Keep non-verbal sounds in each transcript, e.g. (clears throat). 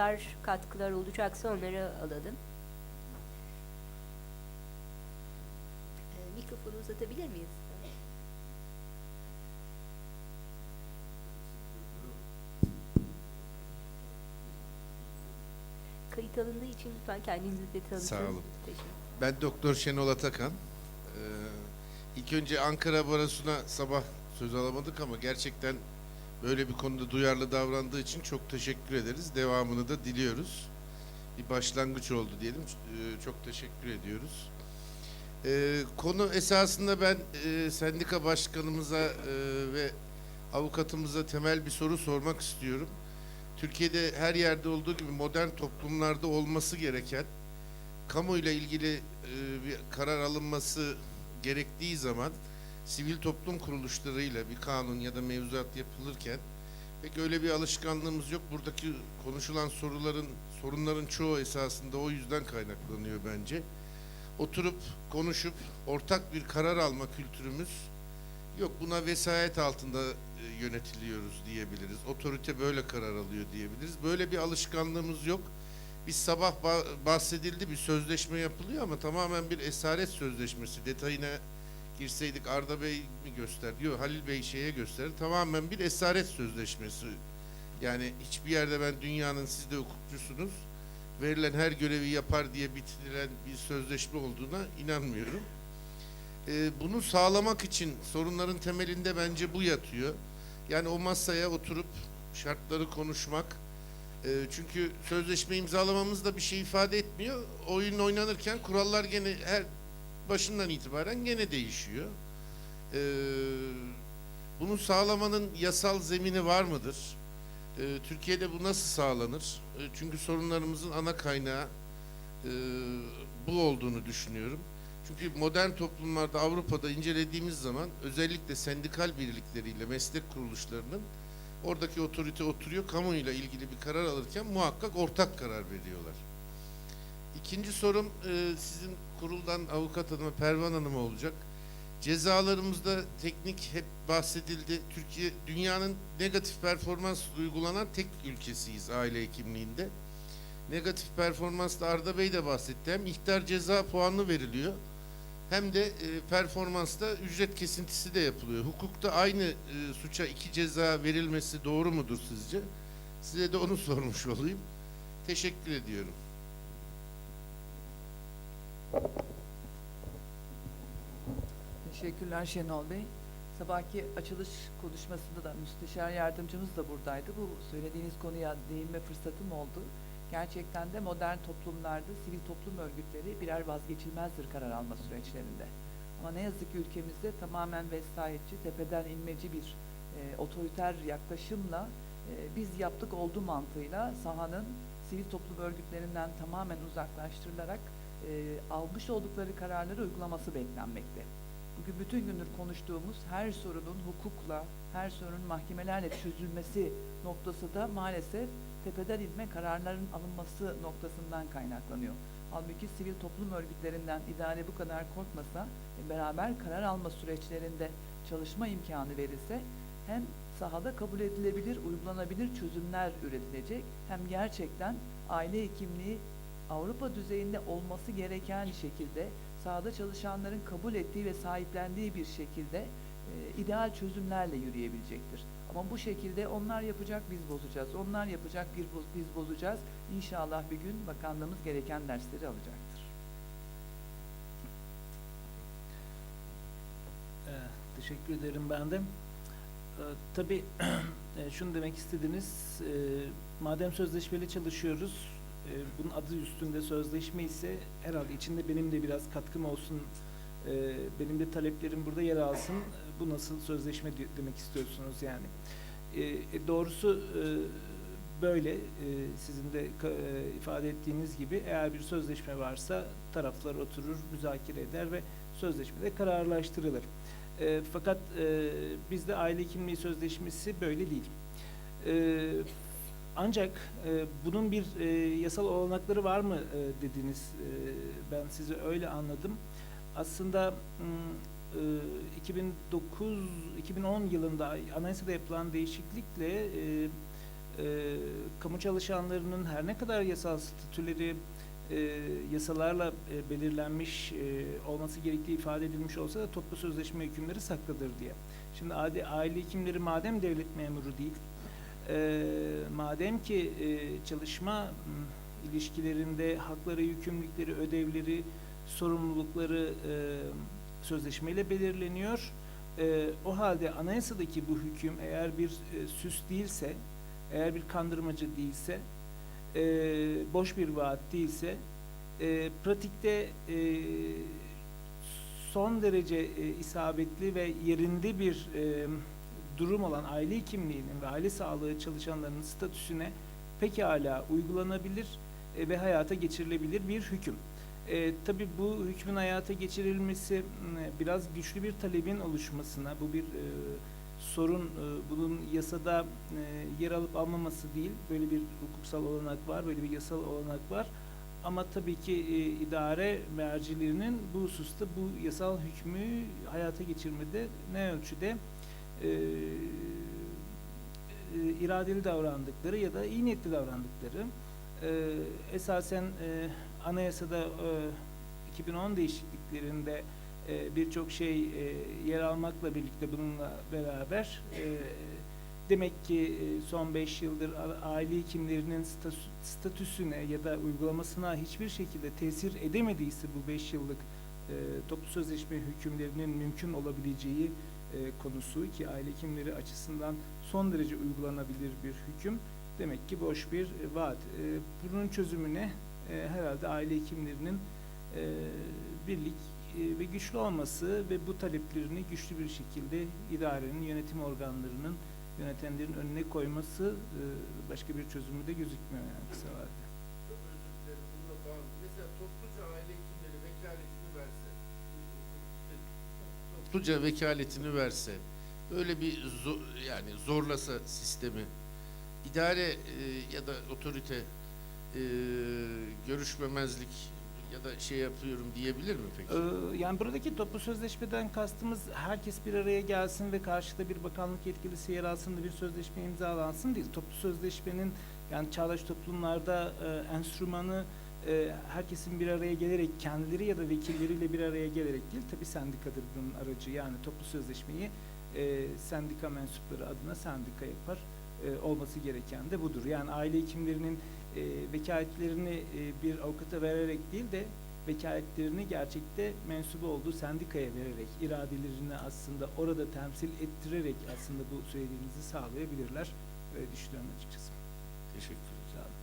sorular, katkılar olacaksa onları alalım. Ee, Mikrofonu uzatabilir miyiz? Kayıt alındığı için lütfen kendinizi de tanıtın. Sağ olun. Ben Doktor Şenol Atakan. Ee, ilk önce Ankara Barosu'na sabah söz alamadık ama gerçekten böyle bir konuda duyarlı davrandığı için çok teşekkür ederiz. Devamını da diliyoruz. Bir başlangıç oldu diyelim. Ee, çok teşekkür ediyoruz. Ee, konu esasında ben e, sendika başkanımıza e, ve avukatımıza temel bir soru sormak istiyorum. Türkiye'de her yerde olduğu gibi modern toplumlarda olması gereken kamuyla ilgili e, bir karar alınması gerektiği zaman sivil toplum kuruluşlarıyla bir kanun ya da mevzuat yapılırken pek öyle bir alışkanlığımız yok. Buradaki konuşulan soruların sorunların çoğu esasında o yüzden kaynaklanıyor bence. Oturup konuşup ortak bir karar alma kültürümüz yok. Buna vesayet altında e, yönetiliyoruz diyebiliriz. Otorite böyle karar alıyor diyebiliriz. Böyle bir alışkanlığımız yok. Biz sabah ba- bahsedildi bir sözleşme yapılıyor ama tamamen bir esaret sözleşmesi. Detayına girseydik Arda Bey mi gösterdi? Yok Halil Bey şeye gösterdi. Tamamen bir esaret sözleşmesi. Yani hiçbir yerde ben dünyanın siz de hukukçusunuz verilen her görevi yapar diye bitirilen bir sözleşme olduğuna inanmıyorum. Ee, bunu sağlamak için sorunların temelinde bence bu yatıyor. Yani o masaya oturup şartları konuşmak, ee, çünkü sözleşme imzalamamız da bir şey ifade etmiyor. Oyun oynanırken kurallar gene her başından itibaren gene değişiyor. Ee, bunu sağlamanın yasal zemini var mıdır? Ee, Türkiye'de bu nasıl sağlanır? Ee, çünkü sorunlarımızın ana kaynağı e, bu olduğunu düşünüyorum. Çünkü modern toplumlarda Avrupa'da incelediğimiz zaman özellikle sendikal birlikleriyle meslek kuruluşlarının Oradaki otorite oturuyor, kamuyla ilgili bir karar alırken muhakkak ortak karar veriyorlar. İkinci sorum e, sizin kuruldan avukat hanıma, Pervan Hanım'a olacak. Cezalarımızda teknik hep bahsedildi. Türkiye dünyanın negatif performans uygulanan tek ülkesiyiz aile hekimliğinde. Negatif performansla Arda Bey de bahsetti. Hem ihtar ceza puanı veriliyor hem de e, performansta ücret kesintisi de yapılıyor. Hukukta aynı e, suça iki ceza verilmesi doğru mudur sizce? Size de onu (laughs) sormuş olayım. Teşekkür ediyorum. Teşekkürler Şenol Bey. Sabahki açılış konuşmasında da müsteşar yardımcımız da buradaydı. Bu söylediğiniz konuya değinme fırsatım oldu. Gerçekten de modern toplumlarda sivil toplum örgütleri birer vazgeçilmezdir karar alma süreçlerinde. Ama ne yazık ki ülkemizde tamamen vesayetçi, tepeden inmeci bir e, otoriter yaklaşımla e, biz yaptık oldu mantığıyla sahanın sivil toplum örgütlerinden tamamen uzaklaştırılarak e, almış oldukları kararları uygulaması beklenmekte. Bugün bütün gündür konuştuğumuz her sorunun hukukla, her sorunun mahkemelerle çözülmesi noktası da maalesef tepeden inme kararların alınması noktasından kaynaklanıyor. Halbuki sivil toplum örgütlerinden idare bu kadar korkmasa e, beraber karar alma süreçlerinde çalışma imkanı verilse hem sahada kabul edilebilir, uygulanabilir çözümler üretilecek hem gerçekten aile hekimliği Avrupa düzeyinde olması gereken şekilde sahada çalışanların kabul ettiği ve sahiplendiği bir şekilde e, ideal çözümlerle yürüyebilecektir. Ama bu şekilde onlar yapacak biz bozacağız, onlar yapacak bir boz- biz bozacağız. İnşallah bir gün bakanlığımız gereken dersleri alacaktır. Ee, Teşekkür ederim ben de. Ee, Tabii (clears throat) e, şunu demek istediniz, e, madem sözleşmeli çalışıyoruz, e, bunun adı üstünde sözleşme ise herhalde içinde benim de biraz katkım olsun, e, benim de taleplerim burada yer alsın. Bu nasıl sözleşme demek istiyorsunuz yani. E, e, Doğrusu e, böyle, e, sizin de e, ifade ettiğiniz gibi eğer bir sözleşme varsa taraflar oturur, müzakere eder ve sözleşmede kararlaştırılır. Fakat bizde aile hekimliği sözleşmesi böyle değil. Ancak e, bunun bir e, yasal olanakları var mı e, dediniz. E, ben sizi öyle anladım. Aslında e, 2009-2010 yılında anayasada yapılan değişiklikle e, e, kamu çalışanlarının her ne kadar yasal statüleri e, yasalarla e, belirlenmiş e, olması gerektiği ifade edilmiş olsa da toplu sözleşme hükümleri saklıdır diye. Şimdi aile hekimleri madem devlet memuru değil, e, madem ki e, çalışma ilişkilerinde hakları, yükümlülükleri, ödevleri, sorumlulukları e, sözleşmeyle belirleniyor. E, o halde anayasadaki bu hüküm eğer bir e, süs değilse, eğer bir kandırmacı değilse, e, boş bir vaat değilse, e, pratikte e, son derece e, isabetli ve yerinde bir e, durum olan aile hekimliğinin ve aile sağlığı çalışanlarının statüsüne pekala uygulanabilir e, ve hayata geçirilebilir bir hüküm. E, tabii bu hükmün hayata geçirilmesi biraz güçlü bir talebin oluşmasına, bu bir e, sorun, e, bunun yasada e, yer alıp almaması değil, böyle bir hukuksal olanak var, böyle bir yasal olanak var. Ama tabii ki e, idare mercilerinin bu hususta bu yasal hükmü hayata geçirmede ne ölçüde e, e, iradeli davrandıkları ya da iyi niyetli davrandıkları e, esasen e, anayasada e, 2010 değişikliklerinde e, birçok şey e, yer almakla birlikte bununla beraber e, demek ki e, son 5 yıldır aile hekimlerinin statü- statüsüne ya da uygulamasına hiçbir şekilde tesir edemediyse bu 5 yıllık e, toplu sözleşme hükümlerinin mümkün olabileceği konusu ki aile hekimleri açısından son derece uygulanabilir bir hüküm demek ki boş bir e, vaat. E, bunun çözümüne e, herhalde aile hekimlerinin e, birlik e, ve güçlü olması ve bu taleplerini güçlü bir şekilde idarenin, yönetim organlarının, yönetenlerin önüne koyması e, başka bir çözümü de gözükmüyor yani kısa vadede. Çok özür dilerim. Bununla bağlı. Mesela topluca aile hekimleri vekaletini verse, topluca vekaletini verse, böyle bir zo- yani zorlasa sistemi, idare e, ya da otorite e, görüşmemezlik ya da şey yapıyorum diyebilir mi peki? Ee, yani buradaki toplu sözleşmeden kastımız herkes bir araya gelsin ve karşıda bir bakanlık yetkilisi yer alsın da bir sözleşme imzalansın değil. Toplu sözleşmenin yani çağdaş toplumlarda e, enstrümanı e, herkesin bir araya gelerek kendileri ya da vekilleriyle bir araya gelerek değil tabi sendikadır bunun aracı yani toplu sözleşmeyi e, sendika mensupları adına sendika yapar E, olması gereken de budur. Yani aile hekimlerinin e, vekaletlerini e, bir avukata vererek değil de vekaletlerini gerçekte mensubu olduğu sendikaya vererek, iradelerini aslında orada temsil ettirerek aslında bu söylediğinizi sağlayabilirler. Öyle düşünüyorum açıkçası. Teşekkür ederim. Sağ olun.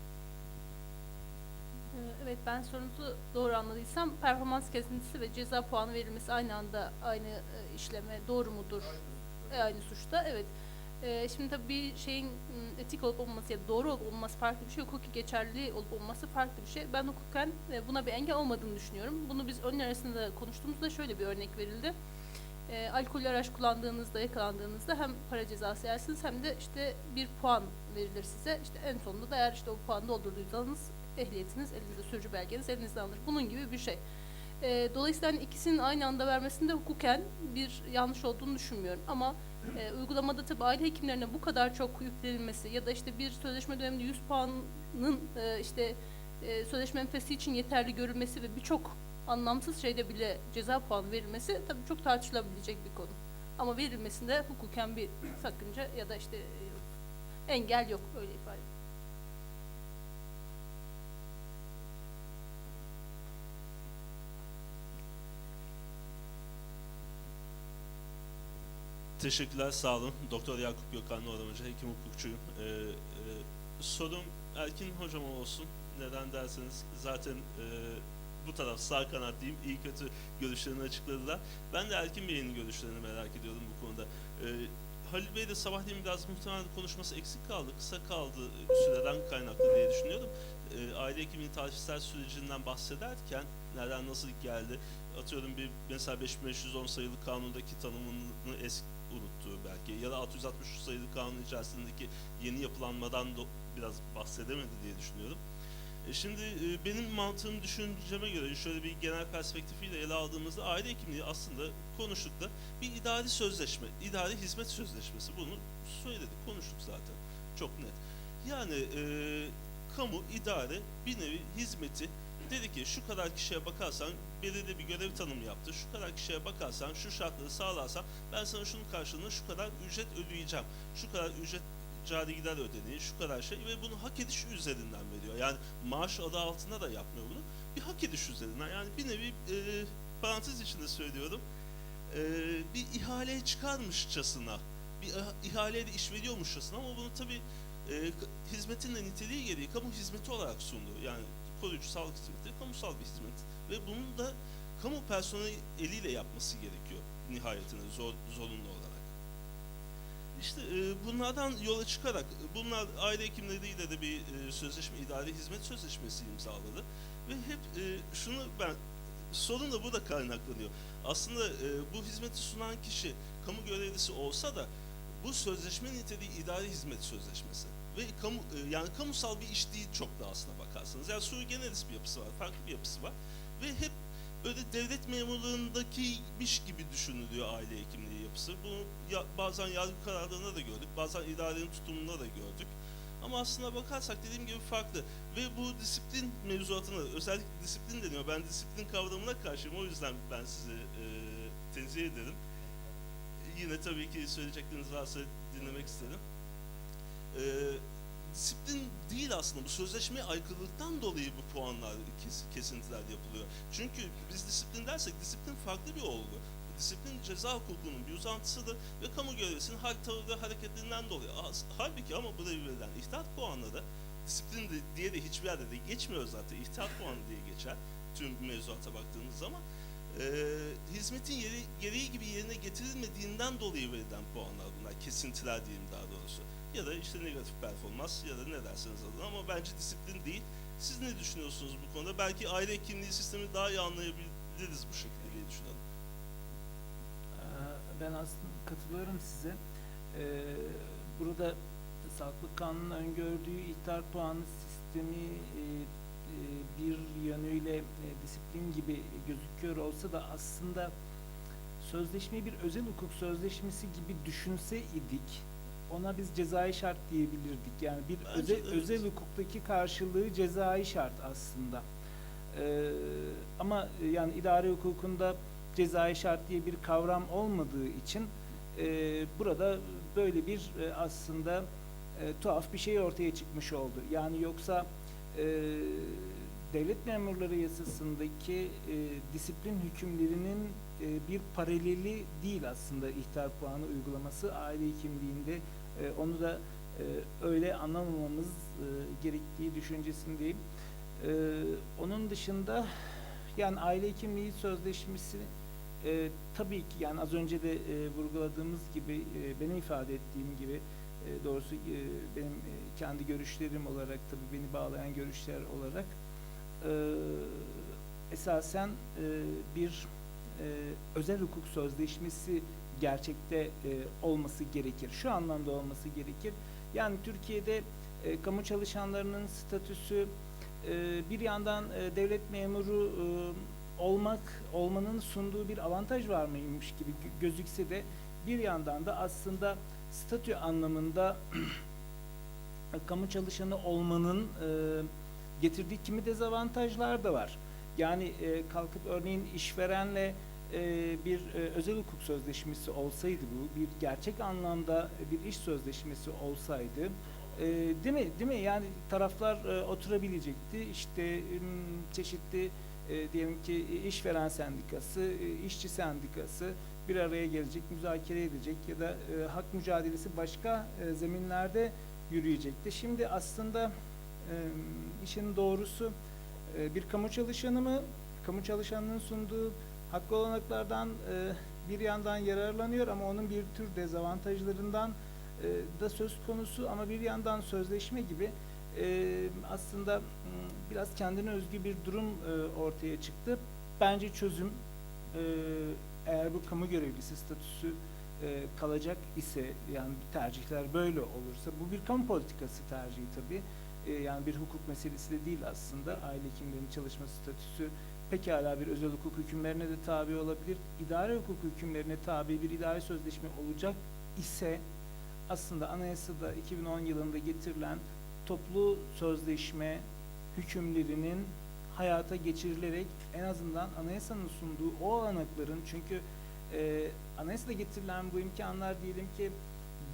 Ee, Evet ben sorunuzu doğru anladıysam performans kesintisi ve ceza puanı verilmesi aynı anda aynı e, işleme doğru mudur? E, Aynı suçta evet. Ee, şimdi tabii bir şeyin m, etik olup olmaması ya da doğru olup olmaması farklı bir şey, hukuki geçerliliği olup olmaması farklı bir şey. Ben hukuken e, buna bir engel olmadığını düşünüyorum. Bunu biz önler arasında konuştuğumuzda şöyle bir örnek verildi. E, alkollü araç kullandığınızda, yakalandığınızda hem para cezası yersiniz hem de işte bir puan verilir size. İşte en sonunda da eğer işte o puanı doldurduysanız ehliyetiniz, elinizde sürücü belgeniz elinizde alınır. Bunun gibi bir şey. E, dolayısıyla hani ikisinin aynı anda vermesinde hukuken bir yanlış olduğunu düşünmüyorum. Ama e, uygulamada tabii aile hekimlerine bu kadar çok yüklenilmesi ya da işte bir sözleşme döneminde 100 puanın e, işte e, sözleşme menfesi için yeterli görülmesi ve birçok anlamsız şeyde bile ceza puanı verilmesi tabii çok tartışılabilecek bir konu. Ama verilmesinde hukuken bir sakınca ya da işte e, engel yok öyle ifade Teşekkürler, sağ olun. Doktor Yakup Gökhan Oramancı, hekim hukukçuyum. Ee, e, sorum Erkin hocama olsun. Neden derseniz zaten e, bu taraf sağ kanat diyeyim, iyi kötü görüşlerini açıkladılar. Ben de Erkin Bey'in görüşlerini merak ediyorum bu konuda. Ee, Halil Bey de sabahleyin biraz muhtemelen konuşması eksik kaldı, kısa kaldı süreden kaynaklı diye düşünüyorum. Ee, aile hekimliği tarihsel sürecinden bahsederken nereden nasıl geldi, atıyorum bir mesela 5510 sayılı kanundaki tanımını eski unuttuğu belki ya da 663 sayılı kanun içerisindeki yeni yapılanmadan da biraz bahsedemedi diye düşünüyorum. E şimdi e, benim mantığım düşünceme göre şöyle bir genel perspektifiyle ele aldığımızda aile hekimliği aslında konuştuk da bir idari sözleşme, idari hizmet sözleşmesi bunu söyledik, konuştuk zaten çok net. Yani e, kamu, idare bir nevi hizmeti dedi ki şu kadar kişiye bakarsan belirli bir görev tanımı yaptı. Şu kadar kişiye bakarsan şu şartları sağlarsan ben sana şunun karşılığında şu kadar ücret ödeyeceğim. Şu kadar ücret cari gider ödeneği, şu kadar şey ve bunu hak ediş üzerinden veriyor. Yani maaş adı altında da yapmıyor bunu. Bir hak ediş üzerinden. Yani bir nevi e, parantez içinde söylüyorum. E, bir ihaleye çıkarmışçasına, bir iha- ihaleye iş veriyormuşçasına ama bunu tabii e, hizmetin de niteliği gereği kamu hizmeti olarak sundu. Yani koruyucu sağlık hizmeti kamusal bir hizmet ve bunun da kamu personeli eliyle yapması gerekiyor nihayetinde zor, zorunlu olarak. İşte e, bunlardan yola çıkarak e, bunlar aile hekimleriyle de bir e, sözleşme, idari hizmet sözleşmesi imzaladı ve hep e, şunu ben sorun da burada kaynaklanıyor. Aslında e, bu hizmeti sunan kişi kamu görevlisi olsa da bu sözleşme niteliği idari hizmet sözleşmesi ve kamu e, yani kamusal bir iş değil çok da aslına bakarsanız. Yani sui generis bir yapısı var, farklı bir yapısı var ve hep böyle devlet memurluğundakiymiş gibi düşünülüyor aile hekimliği yapısı. Bunu ya, bazen yargı kararlarında da gördük, bazen idarenin tutumunda da gördük. Ama aslına bakarsak dediğim gibi farklı. Ve bu disiplin mevzuatına, özellikle disiplin deniyor. Ben disiplin kavramına karşıyım. O yüzden ben sizi e, tenzih ederim. Yine tabii ki söyleyecekleriniz varsa dinlemek isterim. E, disiplin değil aslında. Bu sözleşmeye aykırılıktan dolayı bu puanlar, kes, kesintiler yapılıyor. Çünkü biz disiplin dersek disiplin farklı bir olgu. Disiplin ceza hukukunun bir uzantısıdır ve kamu görevlisinin hal tavır ve hareketlerinden dolayı. Halbuki ama burada verilen ihtat puanları disiplin diye de hiçbir yerde de geçmiyor zaten. İhtat puanı diye geçer tüm mevzuata baktığınız zaman. Ee, hizmetin yeri, gereği gibi yerine getirilmediğinden dolayı verilen puanlar bunlar. Kesintiler diyeyim daha doğrusu. Ya da işte negatif performans ya da ne derseniz adına ama bence disiplin değil. Siz ne düşünüyorsunuz bu konuda? Belki aile hekimliği sistemi daha iyi anlayabiliriz bu şekilde diye düşünüyorum. Ee, Ben aslında katılıyorum size. Ee, Burada Sağlık Kanunu'nun öngördüğü ihtar puanı sistemi e, e, bir yönüyle e, disiplin gibi gözüküyor olsa da aslında sözleşmeyi bir özel hukuk sözleşmesi gibi düşünse idik ona biz cezai şart diyebilirdik. Yani bir Bence özel, evet. özel hukuktaki karşılığı cezai şart aslında. Ee, ama e, yani idare hukukunda cezai şart diye bir kavram olmadığı için e, burada böyle bir e, aslında e, tuhaf bir şey ortaya çıkmış oldu. Yani yoksa e, devlet memurları yasasındaki e, disiplin hükümlerinin e, bir paraleli değil aslında ihtar puanı uygulaması aile hekimliğinde e, onu da e, öyle anlamamamız e, gerektiği düşüncesindeyim. E, onun dışında yani aile hekimliği sözleşmesi e, tabii ki yani az önce de e, vurguladığımız gibi e, benim ifade ettiğim gibi e, doğrusu e, benim e, kendi görüşlerim olarak tabii beni bağlayan görüşler olarak e, esasen e, bir e, özel hukuk sözleşmesi gerçekte e, olması gerekir. Şu anlamda olması gerekir. Yani Türkiye'de e, kamu çalışanlarının statüsü e, bir yandan e, devlet memuru e, olmak olmanın sunduğu bir avantaj var mıymış gibi gö- gözükse de bir yandan da aslında statü anlamında (clears throat) kamu çalışanı olmanın e, getirdiği kimi dezavantajlar da var. Yani e, kalkıp örneğin işverenle e, bir e, özel hukuk sözleşmesi olsaydı bu bir gerçek anlamda bir iş sözleşmesi olsaydı e, değil mi değil mi yani taraflar oturabilecekti işte çeşitli diyelim ki işveren sendikası işçi sendikası bir araya gelecek müzakere edecek ya da hak mücadelesi başka zeminlerde yürüyecekti. Şimdi aslında işin doğrusu bir kamu çalışanı mı kamu çalışanının sunduğu hakkı olanaklardan e, bir yandan yararlanıyor ama onun bir tür dezavantajlarından e, da söz konusu ama bir yandan sözleşme gibi e, aslında biraz kendine özgü bir durum e, ortaya çıktı. Bence çözüm e, eğer bu kamu görevlisi statüsü e, kalacak ise yani tercihler böyle olursa bu bir kamu politikası tercihi tabii. E, yani bir hukuk meselesi de değil aslında. Aile hekimlerinin çalışma statüsü pekala bir özel hukuk hükümlerine de tabi olabilir. İdare hukuk hükümlerine tabi bir idare sözleşme olacak ise aslında anayasada 2010 yılında getirilen toplu sözleşme hükümlerinin hayata geçirilerek en azından anayasanın sunduğu o olanakların çünkü e, anayasada getirilen bu imkanlar diyelim ki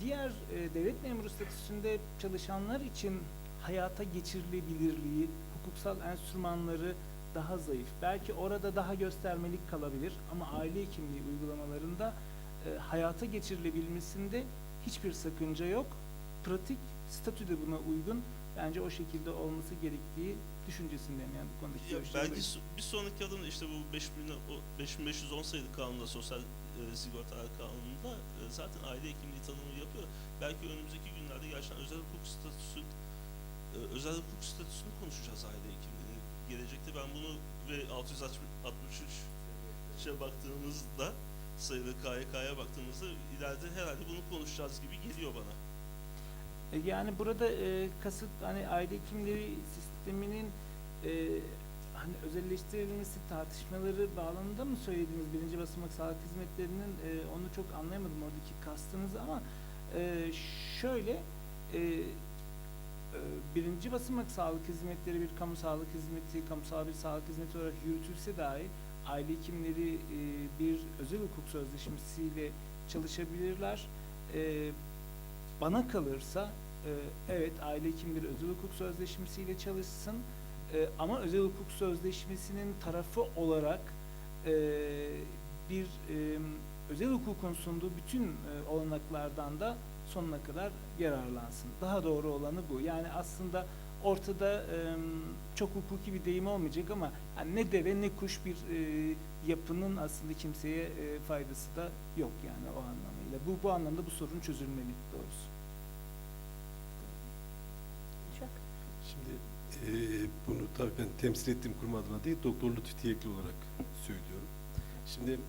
diğer e, devlet memuru statüsünde çalışanlar için hayata geçirilebilirliği, hukuksal enstrümanları daha zayıf. Belki orada daha göstermelik kalabilir ama aile hekimliği uygulamalarında e, hayata geçirilebilmesinde hiçbir sakınca yok. Pratik statü de buna uygun. Bence o şekilde olması gerektiği düşüncesindeyim yani bu konudaki Ya belki bir sonraki adım işte bu 5000 o 5510 sayılı kanunda sosyal e, sigortalar kanununda e, zaten aile hekimliği tanımı yapıyor. Belki önümüzdeki günlerde gerçekten özel hukuk statüsü e, özel hukuk statüsünü konuşacağız aile hekimliğini. Gelecekte ben bunu ve 663'e baktığımızda sayılı KYK'ya baktığımızda ileride herhalde bunu konuşacağız gibi geliyor bana. E, Yani burada e, kasıt hani aile hekimleri sisteminin e, hani özelleştirilmesi tartışmaları bağlamında mı söylediğiniz birinci basamak sağlık hizmetlerinin e, onu çok anlayamadım oradaki kastınızı ama e, şöyle e, birinci basamak sağlık hizmetleri bir kamu sağlık hizmeti, kamusal bir sağlık hizmeti olarak yürütülse dahi aile hekimleri e, bir özel hukuk sözleşmesiyle çalışabilirler. E, bana kalırsa e, evet aile hekimleri özel hukuk sözleşmesiyle çalışsın e, ama özel hukuk sözleşmesinin tarafı olarak e, bir özel hukukun sunduğu bütün e, olanaklardan da sonuna kadar yararlansın. Daha doğru olanı bu. Yani aslında ortada e, çok hukuki bir deyim olmayacak ama yani ne deve ne kuş bir e, yapının aslında kimseye e, faydası da yok yani o anlamıyla. Bu bu anlamda bu sorun çözülmeli doğrusu. Şimdi eee, bunu tabii ben temsil ettiğim kurum adına değil, Doktor Lütfü Tiyekli olarak söylüyorum. Şimdi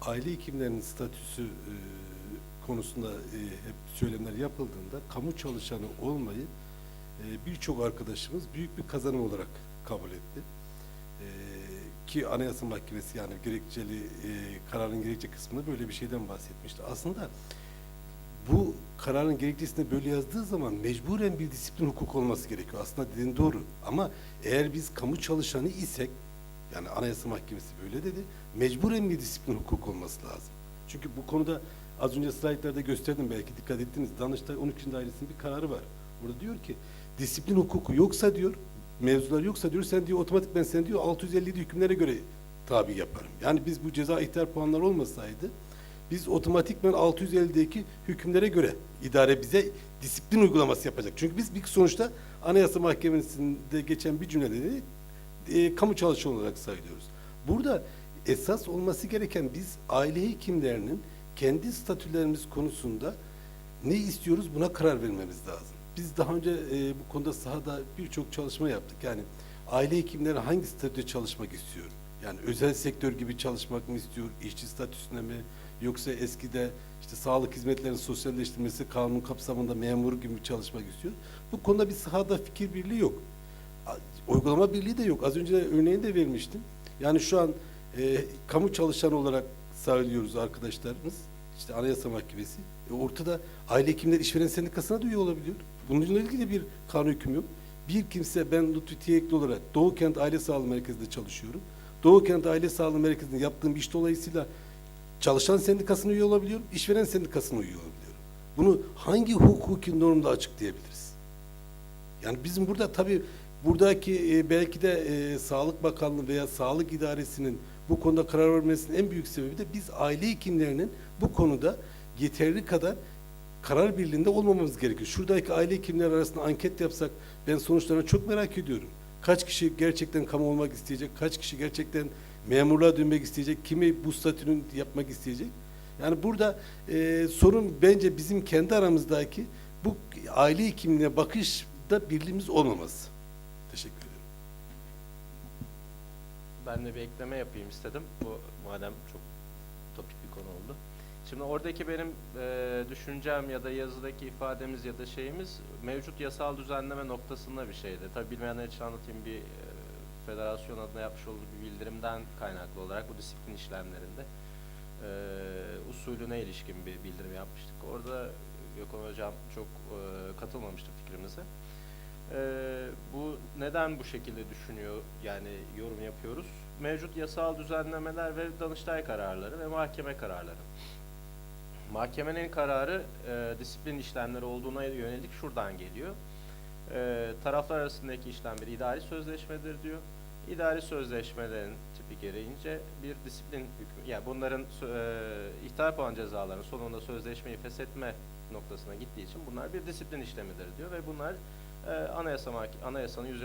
aile hekimlerinin statüsü eee, konusunda eee, hep söylemler yapıldığında kamu çalışanı olmayı eee, birçok arkadaşımız büyük bir kazanım olarak kabul etti. Eee, ki Anayasa Mahkemesi yani gerekçeli eee, kararın gerekçe kısmında böyle bir şeyden bahsetmişti. Aslında bu kararın gerekçesinde böyle yazdığı zaman mecburen bir disiplin hukuk olması gerekiyor. Aslında dediğin doğru. Ama eğer biz kamu çalışanı isek, yani Anayasa Mahkemesi böyle dedi, mecburen bir disiplin hukuk olması lazım. Çünkü bu konuda az önce slaytlarda gösterdim belki dikkat ettiniz. Danıştay 12. Dairesi'nin bir kararı var. Orada diyor ki disiplin hukuku yoksa diyor, mevzular yoksa diyor sen diyor otomatik ben sen diyor 657 hükümlere göre tabi yaparım. Yani biz bu ceza ihtar puanları olmasaydı biz otomatikmen 650'deki hükümlere göre idare bize disiplin uygulaması yapacak. Çünkü biz bir sonuçta Anayasa Mahkemesi'nde geçen bir cümlede e, kamu çalışanı olarak sayılıyoruz. Burada esas olması gereken biz aile hekimlerinin kendi statülerimiz konusunda ne istiyoruz buna karar vermemiz lazım. Biz daha önce e, bu konuda sahada birçok çalışma yaptık. Yani aile hekimleri hangi statüde çalışmak istiyor? Yani özel sektör gibi çalışmak mı istiyor? İşçi statüsüne mi? Yoksa eskide işte sağlık hizmetlerinin sosyalleştirilmesi kanun kapsamında memur gibi çalışmak istiyor. Bu konuda bir sahada fikir birliği yok. Uygulama birliği de yok. Az önce örneğini de vermiştim. Yani şu an e, kamu çalışanı olarak sayılıyoruz arkadaşlarımız. İşte Anayasa Mahkemesi. E, ortada aile hekimleri işveren sendikasına da üye olabiliyor. Bununla ilgili bir kanun hükmü yok. Bir kimse ben Lütfü Tiyekli olarak Doğu Kent Aile Sağlığı Merkezi'nde çalışıyorum. Doğu Kent Aile Sağlığı Merkezi'nde yaptığım iş dolayısıyla çalışan sendikasına üye olabiliyorum, işveren sendikasına üye olabiliyorum. Bunu hangi hukuki normda açıklayabiliriz? Yani bizim burada tabii buradaki e, belki de e, Sağlık Bakanlığı veya Sağlık İdaresi'nin bu konuda karar vermesinin en büyük sebebi de biz aile hekimlerinin bu konuda yeterli kadar karar birliğinde olmamamız gerekiyor. Şuradaki aile hekimleri arasında anket yapsak ben sonuçlarını çok merak ediyorum. Kaç kişi gerçekten kamu olmak isteyecek, kaç kişi gerçekten memurluğa dönmek isteyecek, kimi bu statünün yapmak isteyecek. Yani burada e, sorun bence bizim kendi aramızdaki bu aile hekimliğine bakışta birliğimiz olmaması. Teşekkür ederim. Ben de bir ekleme yapayım istedim. Bu madem çok topik bir konu oldu. Şimdi oradaki benim e, düşüncem ya da yazıdaki ifademiz ya da şeyimiz mevcut yasal düzenleme noktasında bir şeydi. Tabii bilmeyenler için anlatayım bir e, federasyon adına yapmış olduğu bir bildirimden kaynaklı olarak bu disiplin işlemlerinde e, usulüne ilişkin bir bildirim yapmıştık. Orada Gökhan Hocam çok e, katılmamıştı fikrimize. Ee, bu neden bu şekilde düşünüyor yani yorum yapıyoruz? Mevcut yasal düzenlemeler ve Danıştay kararları ve mahkeme kararları. Mahkemenin kararı e, disiplin işlemleri olduğuna yönelik şuradan geliyor. E, taraflar arasındaki işlem bir idari sözleşmedir diyor. İdari sözleşmelerin tipi gereğince bir disiplin hükmü, yani bunların e, ihtar puan cezalarının sonunda sözleşmeyi feshetme noktasına gittiği için bunlar bir disiplin işlemidir diyor ve bunlar anayasa mahke- anayasanın 100